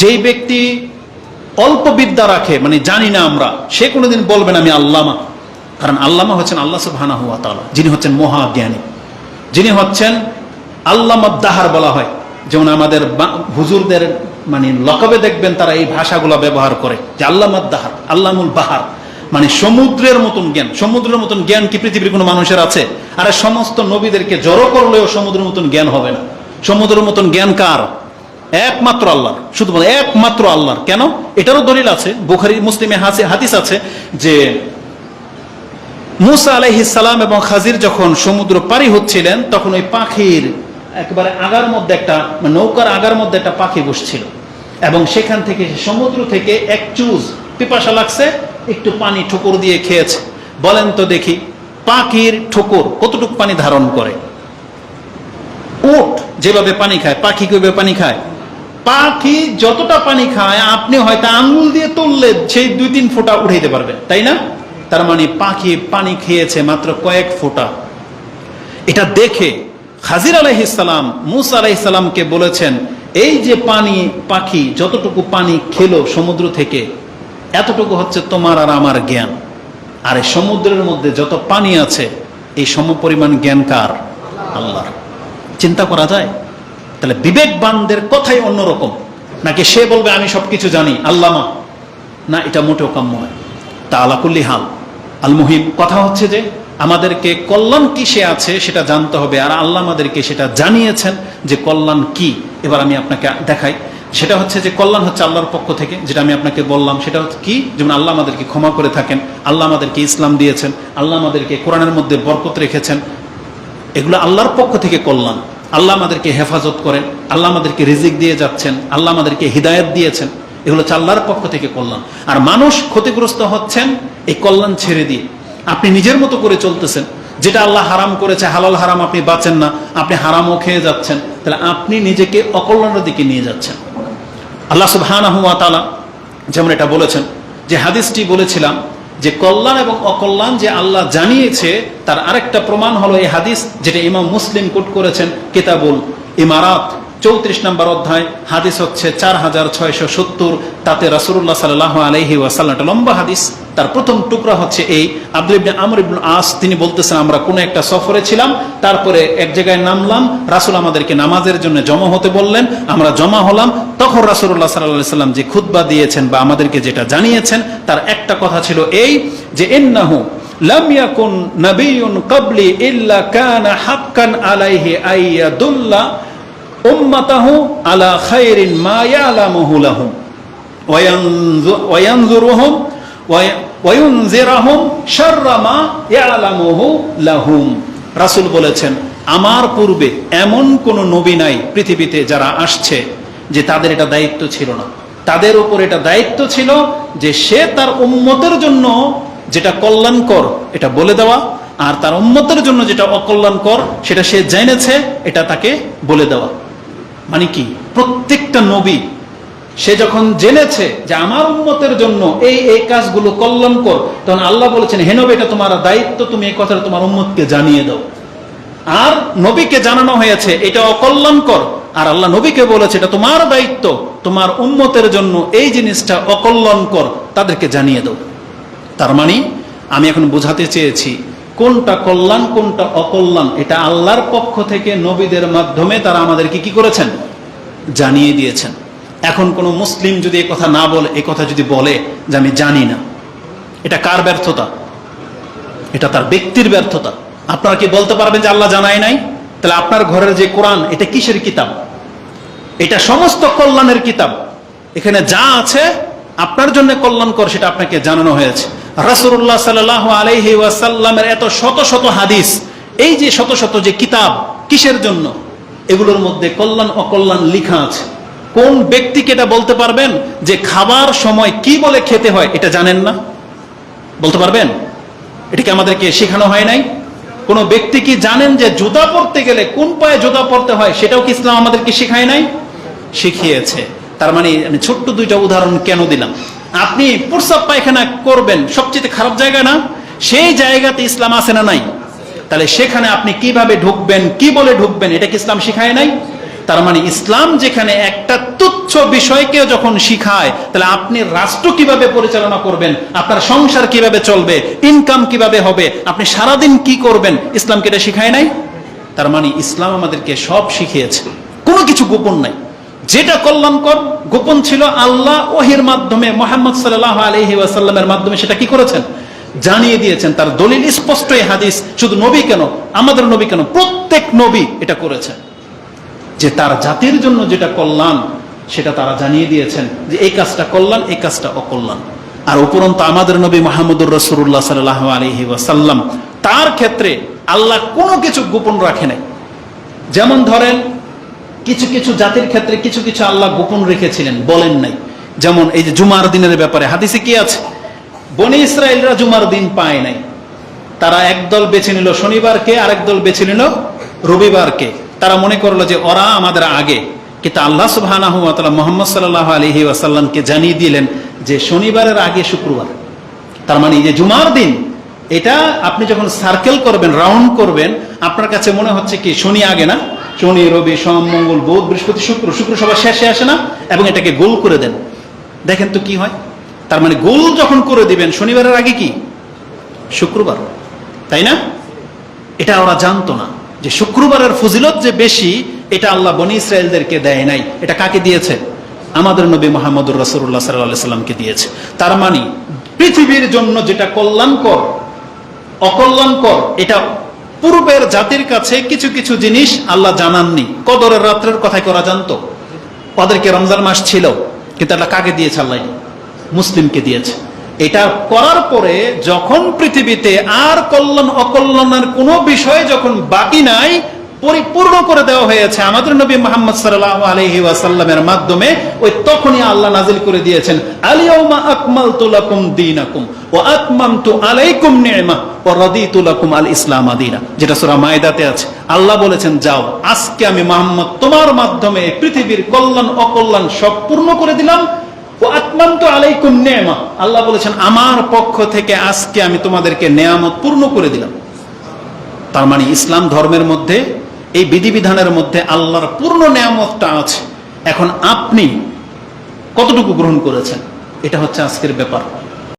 যেই ব্যক্তি অল্প বিদ্যা রাখে মানে জানি না আমরা, সে কোনোদিন বলবেন আমি আল্লামা। কারণ আল্লামা হচ্ছেন আল্লাহ সুবহানাহু ওয়া তাআলা, যিনি হচ্ছেন মহাজ্ঞানী। যিনি হচ্ছেন আল্লামা দাহার বলা হয়। যেমন আমাদের হুজুরদের মানে লকবে দেখবেন তারা এই ভাষাগুলো ব্যবহার করে, যে আল্লামাদ্দাহার আল্লামুল বাহার। মানে সমুদ্রের মতন জ্ঞান, সমুদ্রের মতন জ্ঞান কি পৃথিবীর কোনো মানুষের আছে? আর সমস্ত নবীদেরকে জড়ো করলেও সমুদ্রের মতন জ্ঞান হবে না। সমুদ্রের মতন জ্ঞান কার? একমাত্র আল্লাহর শুধু বলে একমাত্র আল্লাহর কেন? এটারও দলিল আছে। বুখারি, মুসলিমে হাসি আছে যে মুসা আলাইহিসালাম এবং খাজির যখন সমুদ্র পারি হচ্ছিলেন, তখন ওই পাখির একেবারে আগার মধ্যে একটা মানে নৌকার আগার মধ্যে একটা পাখি বসছিল। এবং সেখান থেকে সমুদ্র থেকে এক চুজ পিপাসা লাগছে, একটু পানি ঠোকর দিয়ে খেয়েছে। বলেন তো দেখি, পাখির ঠোকর কতটুকু পানি ধারণ করে? উট যেভাবে পানি খায়, পাখি কীভাবে পানি খায়? পাখি যতটা পানি খায়, আপনি হয়তো আঙ্গুল দিয়ে তুললে সেই দুই তিন ফোঁটা উঠাইতে পারবেন তাই না? তার মানে পাখি পানি খেয়েছে মাত্র কয়েক ফোঁটা। এটা দেখে খাজির আলাইহিসালাম মুসা আলাইহিসাল্লামকে বলেছেন, এই যে পানি, পাখি যতটুকু পানি খেলো সমুদ্র থেকে, এতটুকু হচ্ছে তোমার আর আমার জ্ঞান। আর এই সমুদ্রের মধ্যে যত পানি আছে, এই সমপরিমাণ জ্ঞান কার? আল্লাহর। চিন্তা করা যায়? তাহলে বিবেকবানদের কথাই অন্যরকম। নাকি সে বলবে, আমি সবকিছু জানি, আল্লামা না, এটা মোটেও কাম্য নয়। তা আলাকুল্লি হাল। আল মুহিম, কথা হচ্ছে যে, আমাদেরকে কল্যাণ কিসে আছে সেটা জানতে হবে, আর আল্লাহ আমাদেরকে সেটা জানিয়েছেন যে কল্যাণ কি। এবার আমি আপনাকে দেখাই। সেটা হচ্ছে যে কল্যাণ হচ্ছে আল্লাহর পক্ষ থেকে, যেটা আমি আপনাকে বললাম। সেটা হচ্ছে কি? যেমন আল্লাহ আমাদেরকে ক্ষমা করে থাকেন, আল্লাহ আমাদেরকে ইসলাম দিয়েছেন, আল্লাহ আমাদেরকে কোরআনের মধ্যে বরকত রেখেছেন। এগুলো আল্লাহর পক্ষ থেকে কল্যাণ। আল্লাহ আমাদেরকে হেফাজত করেন, আল্লাহ আমাদেরকে রিজিক দিয়ে যাচ্ছেন, আল্লাহ আমাদেরকে হৃদায়ত দিয়েছেন, এগুলো হচ্ছে আল্লাহর পক্ষ থেকে কল্যাণ। আর মানুষ ক্ষতিগ্রস্ত হচ্ছেন এই কল্যাণ ছেড়ে দিয়ে। আপনি নিজের মতো করে চলতেছেন, যেটা আল্লাহ হারাম করেছে, হালাল হারাম আপনি বাঁচেন না, আপনি হারামও খেয়ে যাচ্ছেন, তাহলে আপনি নিজেকে অকল্যাণের দিকে নিয়ে যাচ্ছেন। আল্লাহ সুবহানাহু ওয়া তাআলা যেমন এটা বলেছেন, যে হাদিসটি বলেছিলাম যে কল্যাণ এবং অকল্যাণ যে আল্লাহ জানিয়েছে, তার আরেকটা প্রমাণ হলো এই হাদিস যেটা ইমাম মুসলিম কোট করেছেন, কেতাবুল ইমারাত। চৌত্রিশ নম্বর অধ্যায়, হাদিস হচ্ছে চার হাজার ছয়শো সত্তর, তাতে রাসুল্লাহ সাল্লাহ আলহি ওয়াসাল্লাম লম্বা হাদিস, তার প্রথম টুকরা হচ্ছে এই, আব্দুল ইবনে আমর ইবনুল আস, তিনি বলতেছেন, আমরা কোনো একটা সফরে ছিলাম, তারপরে এক জায়গায় নামলাম, রাসুল আমাদেরকে নামাজের জন্য জমা হতে বললেন, আমরা জমা হলাম, তখন রাসুল্লাহ সাল্লাহ সাল্লাম যে খুতবা দিয়েছেন বা আমাদেরকে যেটা জানিয়েছেন, তার একটা কথা ছিল এই যে এন্নাহু লাম ইয়াকুন নাবিয়ুন ক্বাবলি ইল্লা কানা হাক্কান আলাইহি আইয়াদুল্লাহ উম্মাতাহু আলা খায়রিন মা ইয়ালামুহু লাহুম। ওয়ায়ানযু- ওয়ায়ানযুরুহুম, ওয়া- ওয়ায়ুনযিরাহুম শাররা মা লাহুম। রাসূল বলেছেন, আমার পূর্বে এমন কোন নবী নাই পৃথিবীতে যারা আসছে যে তাদের এটা দায়িত্ব ছিল না। তাদের উপর এটা দায়িত্ব ছিল যে সে তার উম্মতের জন্য যেটা কল্যাণকর এটা বলে দেওয়া, আর তার উম্মতের জন্য যেটা অকল্যাণকর সেটা সে জেনেছে, এটা তাকে বলে দেওয়া। মানে কি? প্রত্যেকটা নবী, সে যখন জেনেছে যে আমার উন্মতের জন্য এই এই কাজগুলো কল্যাণকর, তখন আল্লাহ বলেছেন, হে নবী, এটা তোমার দায়িত্ব, তুমি এই কথাটা তোমার উম্মতকে জানিয়ে দাও। আর নবীকে জানানো হয়েছে, এটা অকল্যাণকর। আর আল্লাহ নবীকে বলেছে, এটা তোমার দায়িত্ব, তোমার উন্মতের জন্য এই জিনিসটা অকল্যাণকর, তাদেরকে জানিয়ে দাও। তার মানে আমি এখন বোঝাতে চেয়েছি কোনটা কল্যাণ, কোনটা অকল্যাণ, এটা আল্লাহর পক্ষ থেকে নবীদের মাধ্যমে তারা আমাদেরকে কি করেছেন? জানিয়ে দিয়েছেন। এখন কোনো মুসলিম যদি কথা না বলে, এ কথা যদি বলে যে আমি জানি না, এটা কার ব্যর্থতা? এটা তার ব্যক্তির ব্যর্থতা। আপনারা কি বলতে পারবেন যে আল্লাহ জানাই নাই? তাহলে আপনার ঘরের যে কোরআন, এটা কিসের কিতাব? এটা সমস্ত কল্যাণের কিতাব। এখানে যা আছে, আপনার জন্য কল্যাণকর, সেটা আপনাকে জানানো হয়েছে। রাসুল্লাহ সাল্লাহ আলহি ওয়াসাল্লামের এত শত শত হাদিস, এই যে শত শত যে কিতাব, কিসের জন্য? এগুলোর মধ্যে কল্যাণ, অকল্যাণ লিখা আছে। কোন ব্যক্তিকে এটা বলতে পারবেন যে খাবার সময় কি বলে খেতে হয় এটা জানেন না? বলতে পারবেন? এটাকে আমাদেরকে শেখানো হয় নাই? কোনো ব্যক্তি কি জানেন যে জুতা পরতে গেলে কোন পায়ে জুতা পরতে হয় সেটাও কি ইসলাম আমাদেরকে শেখায় নাই? শিখিয়েছে। তার মানে আমি ছোট্ট দুইটা উদাহরণ কেন দিলাম? আপনি প্রস্রাব পায়খানা করবেন। সবচেয়ে খারাপ জায়গা না? সেই জায়গাতে ইসলাম আছে না নাই? তাহলে সেখানে আপনি কীভাবে ঢুকবেন, কি বলে ঢুকবেন, এটা কি ইসলাম শিখায় নাই? তার মানে ইসলাম যেখানে একটা তুচ্ছ বিষয়কে যখন শিখায়, তাহলে আপনি রাষ্ট্র কীভাবে পরিচালনা করবেন, আপনার সংসার কীভাবে চলবে ইনকাম কীভাবে হবে, আপনি সারাদিন কি করবেন, ইসলামকে এটা শিখায় নাই? তার মানে ইসলাম আমাদেরকে সব শিখিয়েছে। কোনো কিছু গোপন নাই। যেটা কল্যাণকর গোপন ছিল আল্লাহ ওহির মাধ্যমে, মোহাম্মদ সাল্লাহ আলহি ওয়াসাল্লামের মাধ্যমে সেটা কি করেছেন? জানিয়ে দিয়েছেন। তার দলিল স্পষ্ট এই হাদিস, শুধু নবী কেন, আমাদের নবী কেন, প্রত্যেক নবী এটা করেছেন। যে তার জাতির জন্য যেটা কল্যাণ, সেটা তারা জানিয়ে দিয়েছেন যে এই কাজটা কল্যাণ, এই কাজটা অকল্যাণ। আর উপরন্ত আমাদের নবী মাহমুদুর রসুল্লাহ সাল্লাহ আলহি ওয়াসাল্লাম, তার ক্ষেত্রে আল্লাহ কোনো কিছু গোপন রাখে নাই। যেমন ধরেন কিছু কিছু জাতির ক্ষেত্রে কিছু কিছু আল্লাহ গোপন রেখেছিলেন, বলেন নাই। যেমন এই যে জুমার দিনের ব্যাপারে, হাদিসে কি আছে? বনি ইসরায়েলরা জুমার দিন পায় নাই। তারা একদল বেছে নিল শনিবারকে, আরেক দল বেছে নিল রবিবারকে। তারা মনে করল যে ওরা আমাদের আগে। কিন্তু আল্লাহ তাআলা মুহাম্মদ সাল্লাল্লাহু আলাইহি ওয়াসাল্লামকে জানিয়ে দিলেন যে শনিবারের আগে শুক্রবার। তার মানে যে জুমার দিন, এটা আপনি যখন সার্কেল করবেন রাউন্ড করবেন, আপনার কাছে মনে হচ্ছে কি, শনি আগে না? শনি, রবি, সোম, মঙ্গল, বুধ, বৃহস্পতি, শুক্র। শুক্র সবার শেষে আসে না এবং এটাকে গোল করে দেন। দেখেন তো কি হয়? তার মানে গোল যখন করে দিবেন, শনিবারের আগে কি? শুক্রবার। তাই না? এটা ওরা জানতো না যে শুক্রবারের ফজিলত যে বেশি, এটা আল্লাহ বনি ইসরায়েলদেরকে দেয় নাই। এটা কাকে দিয়েছে? আমাদের নবী মোহাম্মদুর রসুল্লাহ সাল্লাহ সাল্লামকে দিয়েছে। তার মানে পৃথিবীর জন্য যেটা কল্যাণকর, অকল্যাণকর, এটা পূর্বের জাতির কাছে কিছু কিছু জিনিস আল্লাহ জানাননি। কদরের রাত্রের কথাই করা জানতো। তাদেরকে রমজান মাস ছিল, কিন্তু আল্লাহ কাকে দিয়েছে আল্লাহ? মুসলিমকে দিয়েছে। এটা করার পরে যখন পৃথিবীতে আর কল্যাণ, অকল্যাণের কোনো বিষয় যখন বাকি নাই পরিপূর্ণ করে দেওয়া হয়েছে আমাদের নবী মোহাম্মদ সাল্লাহ আলহি ওয়াসাল্লামের মাধ্যমে। ওই তখনই আল্লাহ নাজিল করে দিয়েছেন আলিয়াউমা আকমাল তুলাকুম দিনাকুম ও আকমামতু আলাইকুম নি'মা ও রাদিতু লাকুম আল ইসলাম আদিনা যেটা সূরা মায়দাতে আছে। আল্লাহ বলেছেন, যাও, আজকে আমি মোহাম্মদ তোমার মাধ্যমে পৃথিবীর কল্যাণ, অকল্যাণ সব পূর্ণ করে দিলাম। ও আত্মান্ত আলাইকুম নেমা। আল্লাহ বলেছেন, আমার পক্ষ থেকে আজকে আমি তোমাদেরকে নেয়ামত পূর্ণ করে দিলাম। তার মানে ইসলাম ধর্মের মধ্যে এই বিধিবিধানের মধ্যে আল্লাহর পূর্ণ নিয়ামতটা আছে। এখন আপনি কতটুকু গ্রহণ করেছেন? এটা হচ্ছে আজকের ব্যাপার।